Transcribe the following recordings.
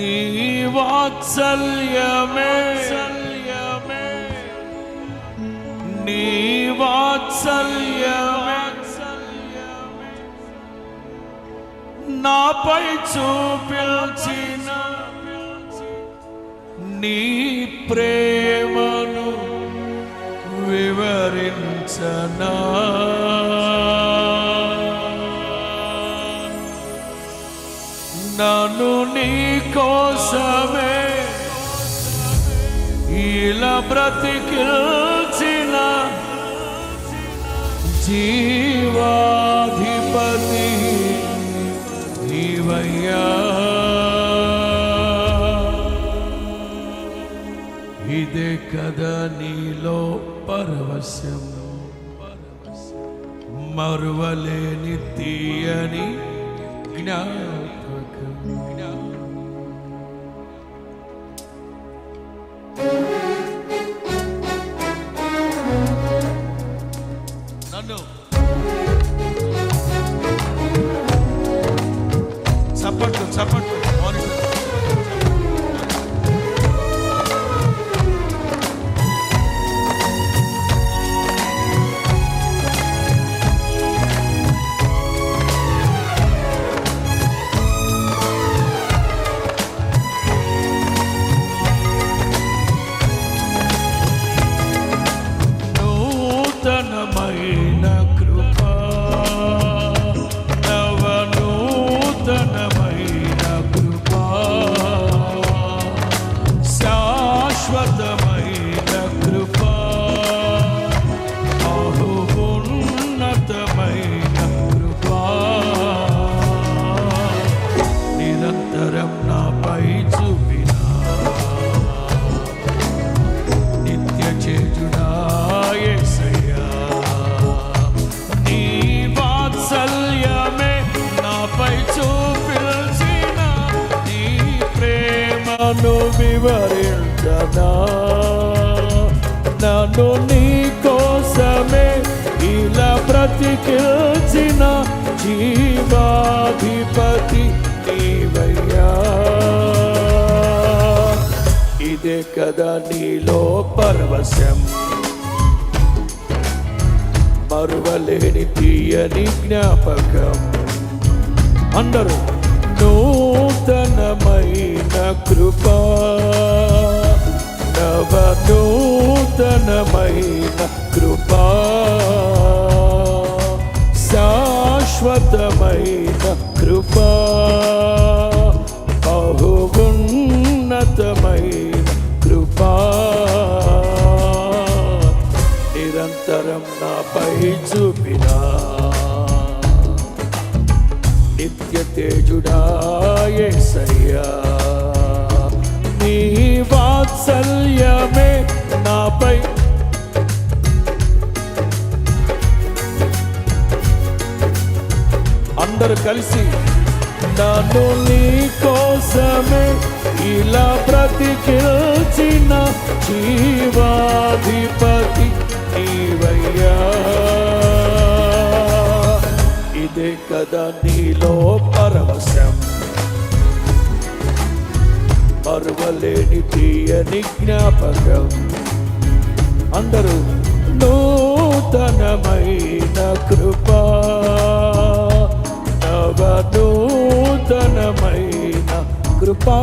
నీ వాత్సల్యమే. నీ వాత్సల్యమే. నాపై చూపించిన నీ ప్రేమను వివరించనా. నన్ను నీ కోసమే. ఇలా బ్రతికిల్చిన జీవాధిపతి నీవయ్యా. ఇదే కదా నీలో పరవశం. మరువలేని తీయని జ్ఞానం. ప్రేమను నన్ను నీ కోసమే ఇలా బ్రతికిల్చిన జీవాధిపతి నీవయ్యా. ఇదే కదా నీలో పరవశం. మరువలేని తీయని జ్ఞాపకం. అందరూ నూతనమైన కృపా నూతనమైన కృపా శాశ్వతమైన కృపా బహుగున్నతమైన కృపా. నిరంతరం నాపై చూపినా నిత్య తేజుడాయేసయ్యా నీ కలిసి నన్ను నీ కోసమే ఇలా బ్రతికిల్చిన జీవాధిపతి నీవయ్యా. ఇదే కదా నీలో పరవశం. మరువలేని తీయని జ్ఞాపకం. అందరూ నూతనమైన కృపా. నవ నూతనమైన కృపా.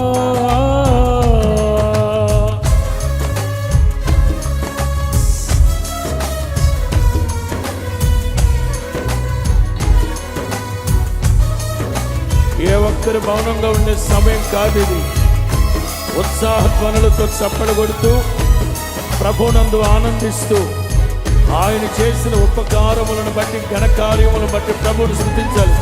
ఏ ఒక్కరు మౌనంగా ఉండే సమయం కాదు ఇది. ఉత్సాహ ధ్వనులతో చప్పడగొడుతూ ప్రభునందు ఆనందిస్తూ ఆయన చేసిన ఉపకారములను బట్టి ఘనకార్యములను బట్టి ప్రభువును స్థుతించాలి.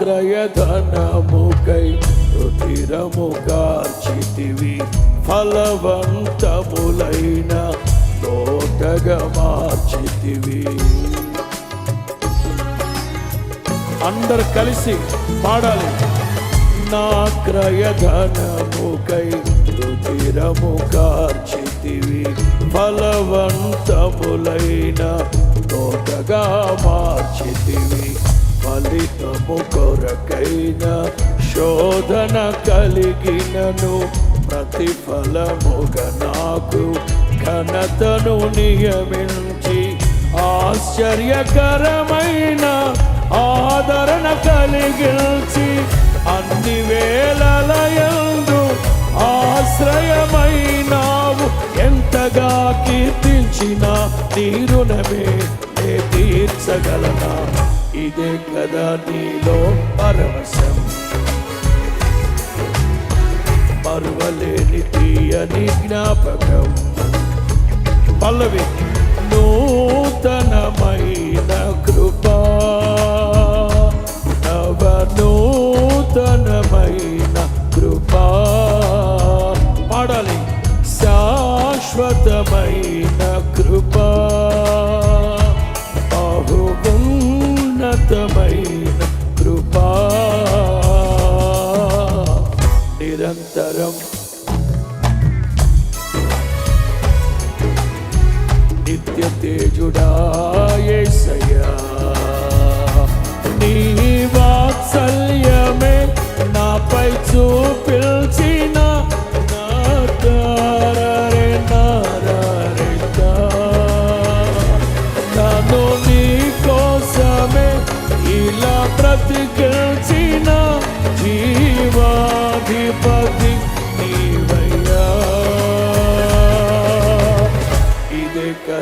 క్రయధనముకై రుధిరము కార్చితివి ఫలవంతములైన తోటగా మార్చితివి అందరు కలిసి పాడాలి. నా క్రయధనముకై రుధిరము కార్చితివి ఫలవంతములైన తోటగా మార్చితివి ఫలితము కొరకైన శోధన కలిగినను ప్రతిఫలముగ నాకు ఘనతను నియమించి ఆశ్చర్యకరమైన ఆదరణ కలిగించి అన్ని వేళలయందు ఆశ్రయమైనావు. ఎంతగా కీర్తించిన తీరునమే తీర్చగలనా? ఇదే కదా నీలో పరవశం. మరువలేని తీయని జ్ఞాపకం. పల్లవి నూతనమైన కృపా. నవ నూతనమైన కృపా. పాడాలి శాశ్వతమైన కృపా.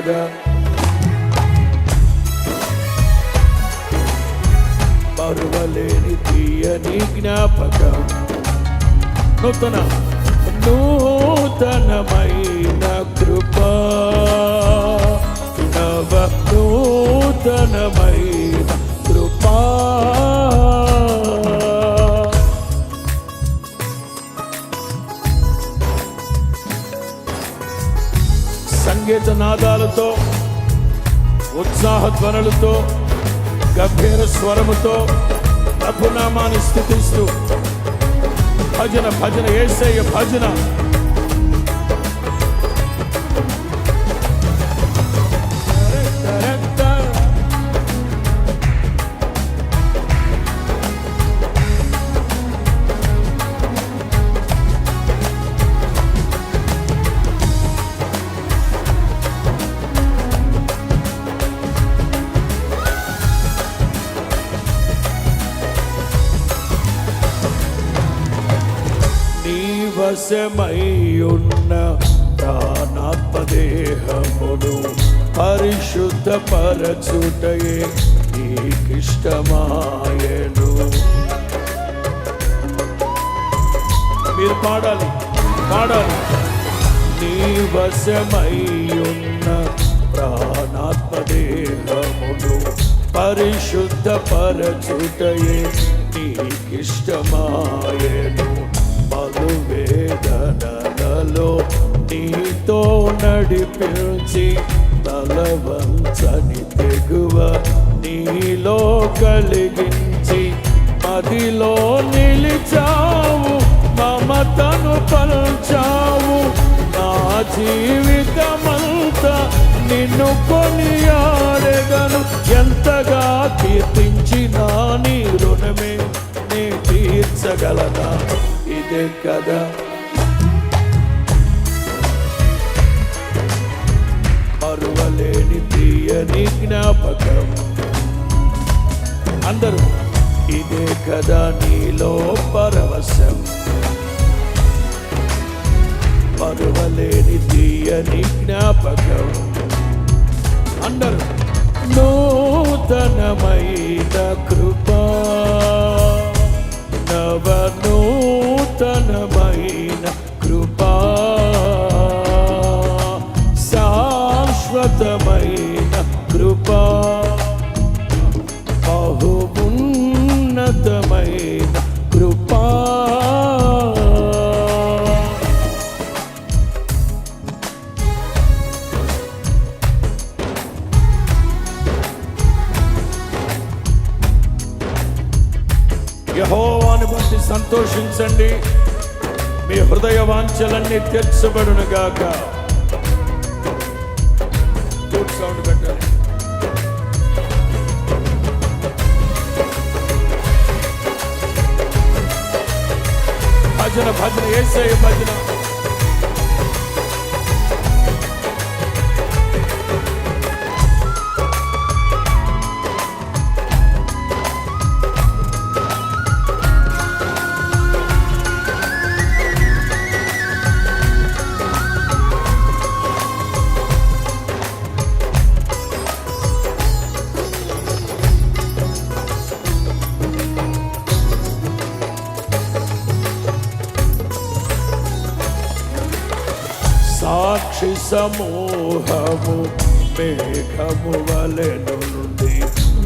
ఇదే కదా మరువలేని తీయని జ్ఞాపకం నూతన నూతనమైన కృప నవ నూతనమైన కృపా సంగీత నాదాలతో ఉత్సాహ ధ్వనులతో గంభీర స్వరముతో ప్రభునామాన్ని స్థుతిస్తూ భజన భజన ఏసయ్య భజన. వశమై ఉన్న ప్రాణాత్మదేహమును పరిశుద్ధ పరచుటయే నీకిష్టమాయను. మీరు పాడాలి పాడాలి. నీ వశమయ్యున్న ప్రాణాత్మదేహమును పరిశుద్ధ పరచుటయే నీకిష్టమాయను. వేదనలలో నీతో నడిపించి తలవంచని తెగువ నీలో కలిగించి మదిలో నిలిచావు మమతను పల్చావు. నా జీవితమంతా నిన్ను కొనియాడెదను. ఎంతగా కీర్తించినా నీ రుణమే నీ తీర్చగలనా? ఇదే కదా. మరువలేని తీయని జ్ఞాపకం. అందరూ ఇదే కదా నీలో పరవశం. మరువలేని తీయని జ్ఞాపకం. అందరూ నూతనమైన కృపా. నవ నూతనమైన కృపా. శాశ్వతమైన కృపా. వాంఛలన్నీ తెచ్చబడును గాక సౌండ్ పెట్టాలి భజన భజన ఏసై భజన. సమూహము మేఘము వలె నుండి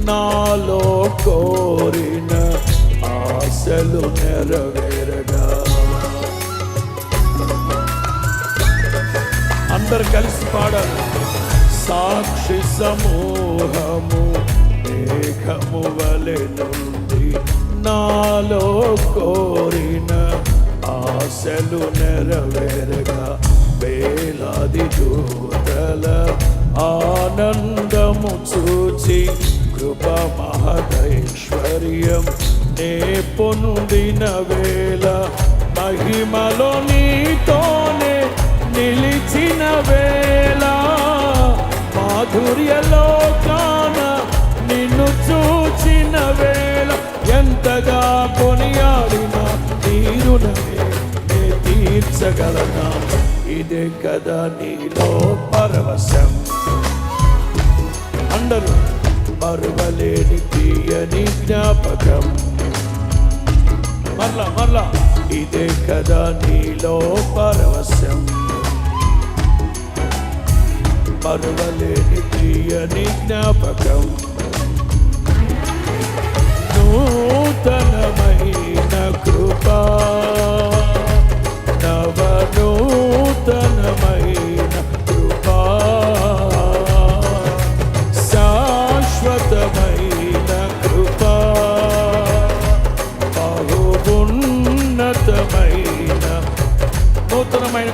నాలో కోరిన ఆశలు నెరవేరగా. అందరు కలిసి పాడాలి. సాక్షి సమూహము మేఘము వలె నుండి నాలో కోరిన ఆశలు నెరవేరగా. వేలాది దూతల ఆనందము చూచి కృప మహదైశ్వర్యం. నే పొందిన వేళ మహిమలో నీతోనే నిలిచిన వేళ. మాధుర్యలో కాన నిన్ను చూచిన వేళ. ఎంతగా కొనియాడిన తీరునవే నే తీర్చగలనా? ఇదే కదా నీలో పరవశం. అందరూ మరువలేని తీయని జ్ఞాపకం. మరలా మరలా. ఇదే కదా నీలో పరవశం. మరువలేని తీయని జ్ఞాపకం. నూతనమైన కృపా నవనూ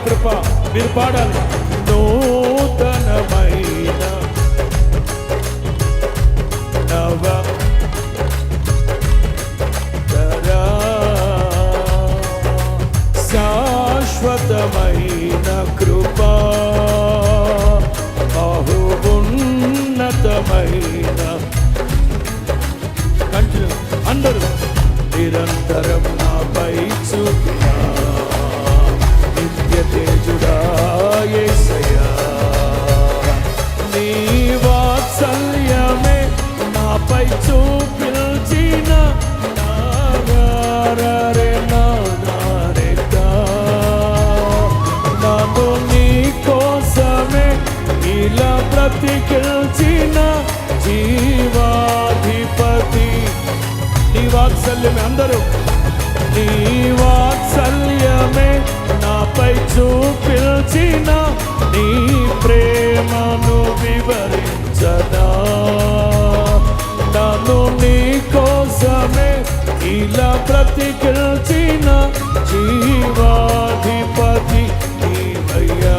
నూతనమైన కృప నాపై చూపించిన నాగారే నాగారే గా. నన్ను నీ కోసమే ఇలా బ్రతికిల్చిన జీవాధిపతి. నీ వాత్సల్యమే అందరూ. నీ వాత్సల్యమే నాపై చూపించిన నీ ప్రేమను వివరించదా నన్ను నీ కోసమే ఇలా బ్రతికిల్చిన జీవాధిపతి నీవయ్యా.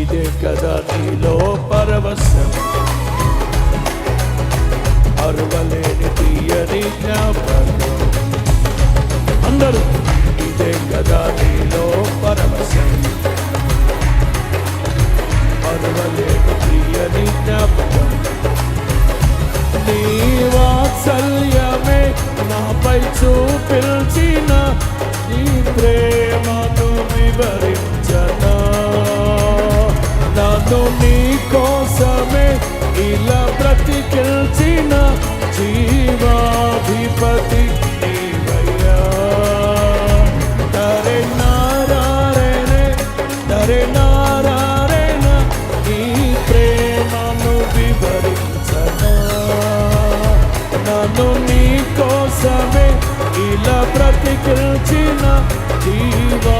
ఇదే కదా నీలో పరవశం. అరువలేని తీయని జ్ఞాపకం. అందరూ ఇదే కదా నీలో పరవశం. అరువలేని తీయని జ్ఞాపకం నీ వాత్సల్యమే నాపై చూపించిన నీ ప్రేమను వివరించనా. నన్ను నీ కోసమే ఇలా బ్రతికిల్చిన జీవాధిపతి. బ్రతికిల్చిన జీవా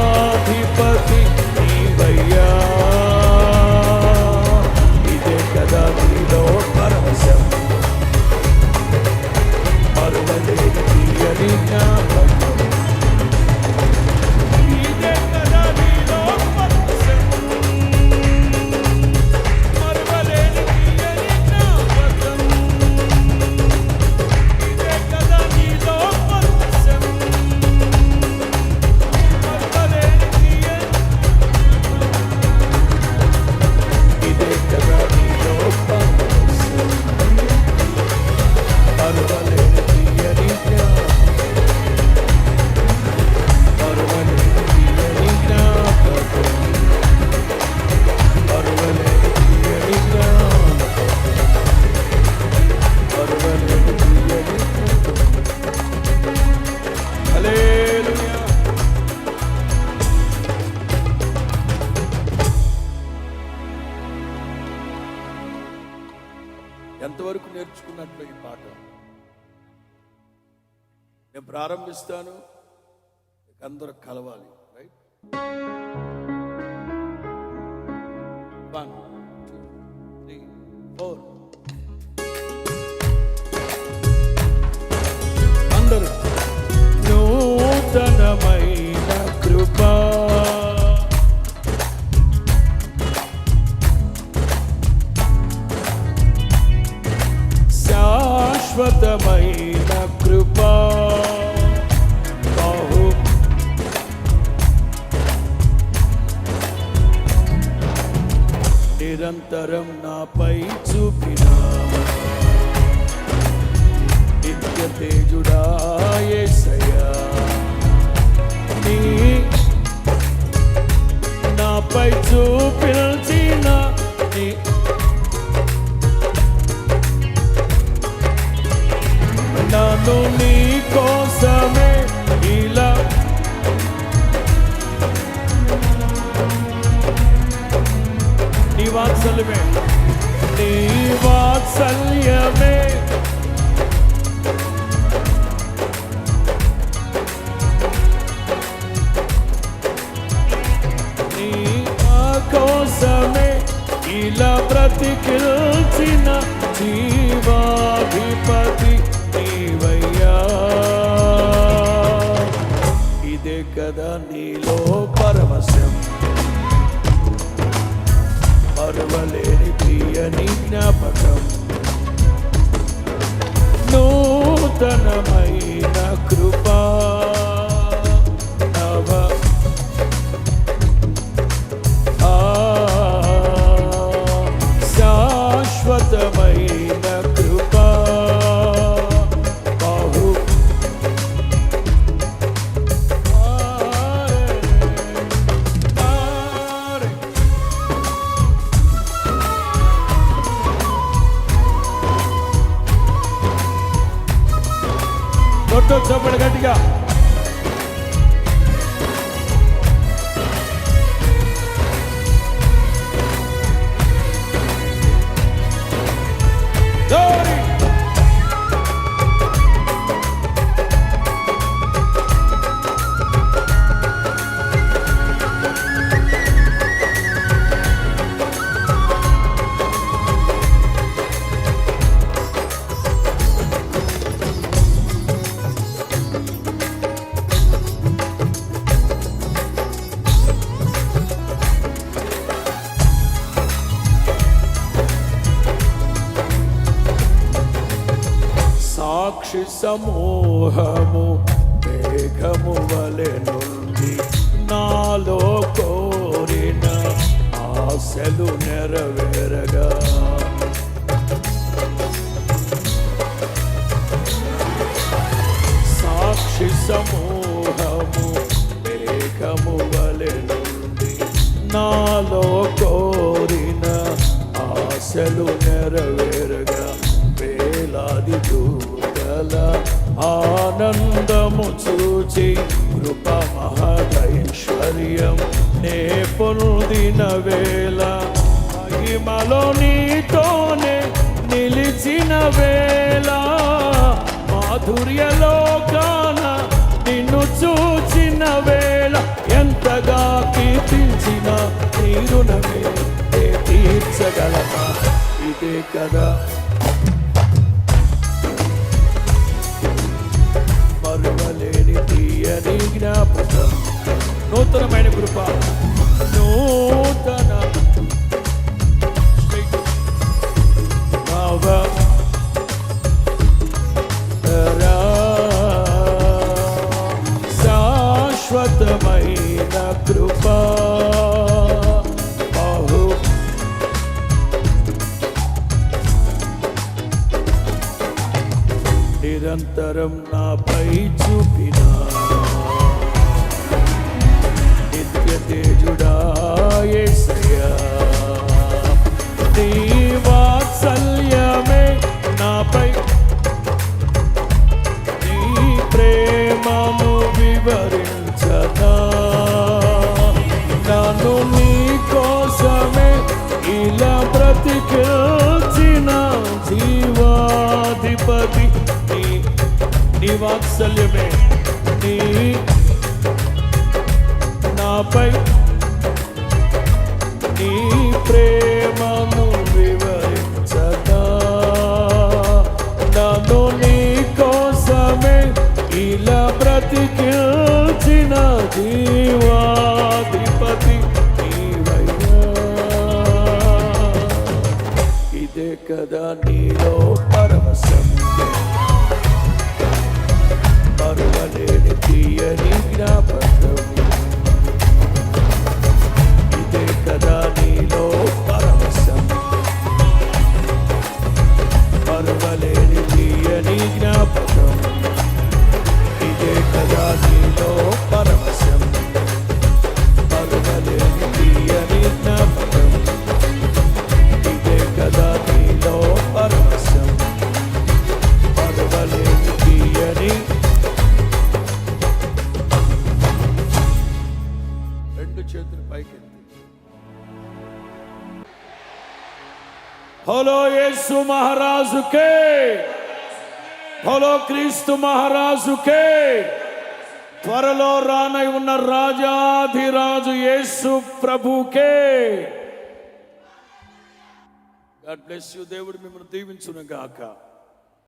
ప్రారంభిస్తాను అందరూ కలవాలి రైట్ వన్ నిరంతరం నాపై చూపినా. కదా నీలో పరవశం. కొట్టు చప్పటి గట్టిగా. సాక్షి సమూహము మేఘము వలె నుండి నాలో కోరిన ఆశలు నెరవేరగా. సాక్షి సమూహము మేఘము వలె నుండి నాలో కోరిన ఆశలు నెరవేరగా. వేలాది గల ఆనందము చూచి కృప మహదైశ్వర్యం నే పొందిన వేళ మహిమలో నీతోనే నిలిచిన వేళ మాధుర్యలోకాన నిన్ను చూచిన వేళ ఎంతగా కీర్తించిన నీరునమే ఏ తీర్చగలమా? ఇదే కదా తీయని జ్ఞాపకం నూతనమైన కృప. నూతన శాశ్వతమైన కృప. బాహు. నిరంతరం నా need. महाराज హలో बोलो क्रीस्तु महाराज త్వరలో రానై ఉన్న రాజాధిరాజు యేసు ప్రభుకే. God bless you. దేవుడు మిమ్మల్ని దీవించునుగాక. గాక